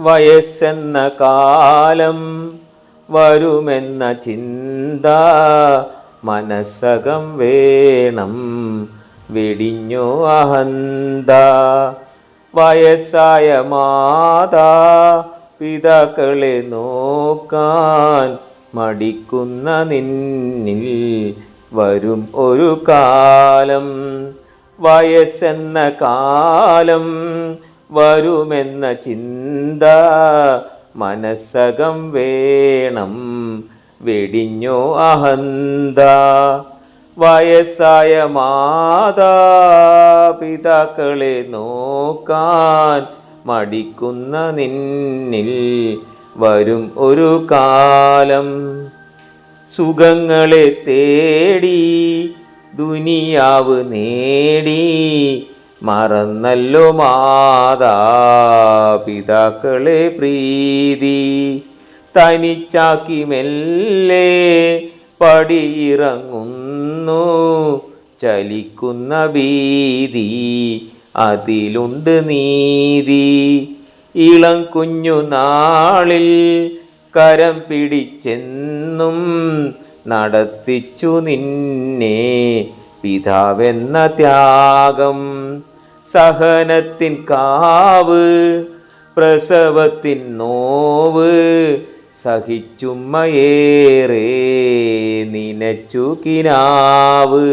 വയസ്സെന്ന കാലം വരുമെന്ന ചിന്ത മനസ്സകം വേണം വെടിഞ്ഞോ അഹന്ത. വയസ്സായ മാതാ പിതാക്കളെ നോക്കാൻ മടിക്കുന്ന നിന്നിൽ വരും ഒരു കാലം. വയസ്സെന്ന കാലം വരുമെന്ന ചിന്ത മനസ്സകം വേണം. വെടിഞ്ഞോ അഹന്ത. വയസ്സായ മാതാപിതാക്കളെ നോക്കാൻ മടിക്കുന്ന നിന്നിൽ വരും ഒരു കാലം. സുഖങ്ങളെ തേടി ദുനിയാവ് നേടി മറന്നല്ലോ മാതാ പിതാക്കളെ പ്രീതി. തനിച്ചാക്കി മെല്ലെ പടിയിറങ്ങുന്നു. ചലിക്കുന്ന ഭീതി അതിലുണ്ട് നീതി. ഇളം കുഞ്ഞു നാളിൽ കരം പിടിച്ചെന്നും നടത്തിച്ചു നിന്നെ. പിതാവെന്ന ത്യാഗം സഹനത്തിൻ കാവ് പ്രസവത്തിൻ നോവ് സഹിച്ചുമ്മയേറെ നിനച്ചു കിനാവ്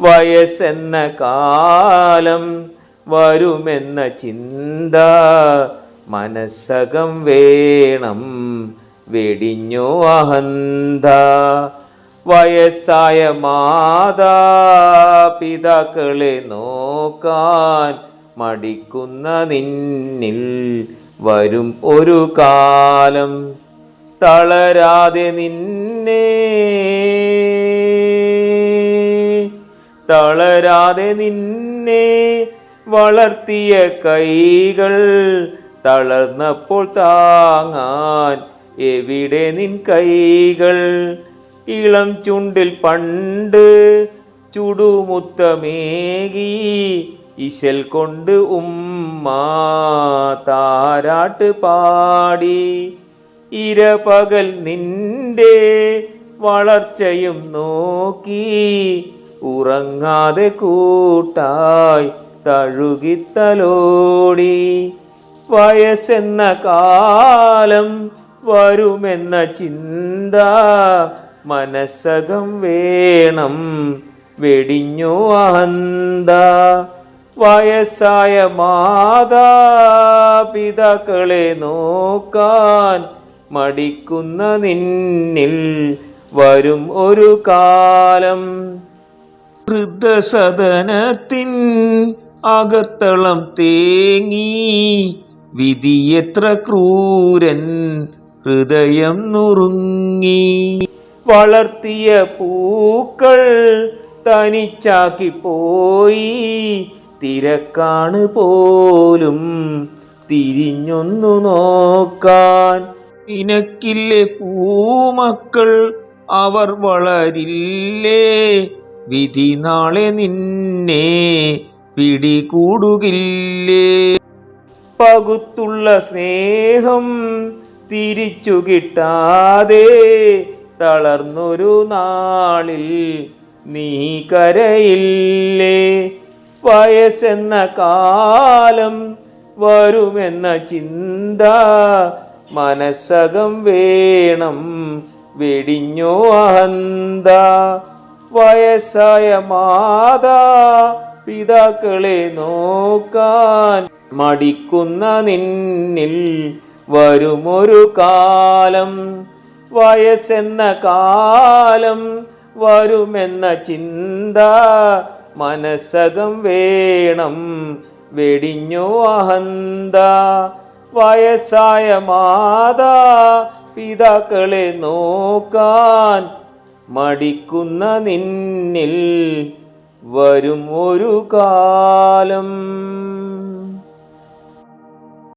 വയസ്സെന്ന കാലം വരുമെന്ന ചിന്ത മനസ്സകം വേണം വെടിഞ്ഞു അഹന്ത. വയസ്സായ മാതാ പിതാക്കളെ നോക്കാൻ മടിക്കുന്ന നിന്നിൽ വരും ഒരു കാലം തളരാതെ നിന്നെ. തളരാതെ നിന്നെ വളർത്തിയ കൈകൾ തളർന്നപ്പോൾ താങ്ങാൻ എവിടെ നിൻ കൈകൾ? ഇളം ചുണ്ടിൽ പണ്ട് ചുടുമുത്തമേകി. ഇശൽ കൊണ്ട് ഉമ്മ താരാട്ട് പാടി. ഇരപകൽ നിന്റെ വളർച്ചയും നോക്കി. ഉറങ്ങാതെ കൂട്ടായി തഴുകിത്തലോടി. വയസ്സെന്ന കാലം വരുമെന്ന ചിന്ത മനസ്സകം വേണം. വെടിഞ്ഞോ അഹന്ത. വയസ്സായ മാതാപിതാക്കളെ നോക്കാൻ മടിക്കുന്ന നിന്നിൽ വരും ഒരു കാലം. വൃദ്ധസദനത്തിൻ അകത്തളം തേങ്ങി വിധി എത്ര ക്രൂരൻ ഹൃദയം നുറുങ്ങി. വളർത്തിയ പൂക്കൾ തനിച്ചാക്കി പോയി. തിരക്കാണ് പോലും തിരിഞ്ഞൊന്നു നോക്കാൻ. നിനക്കില്ലേ പൂമക്കൾ? അവർ വളരില്ലേ? വിധി നാളെ നിന്നെ പിടികൂടുകില്ലേ? പകുത്തുള്ള സ്നേഹം തിരിച്ചു കിട്ടാതെ തളർന്നൊരു നാളിൽ നീ കരയില്ലേ? വയസ്സെന്ന കാലം വരുമെന്ന ചിന്ത മനസ്സകം വേണം വെടിഞ്ഞോ അഹന്ത. വയസ്സായ മാതാ പിതാക്കളെ നോക്കാൻ മടിക്കുന്ന നിന്നിൽ വരുമൊരു കാലം. വയസ്സെന്ന കാലം വരുമെന്ന ചിന്ത മനസ്സകം വേണം. വെടിഞ്ഞോ അഹന്ത. വയസ്സായ മാതാ പിതാക്കളെ നോക്കാൻ മടിക്കുന്ന നിന്നിൽ വരും ഒരു കാലം.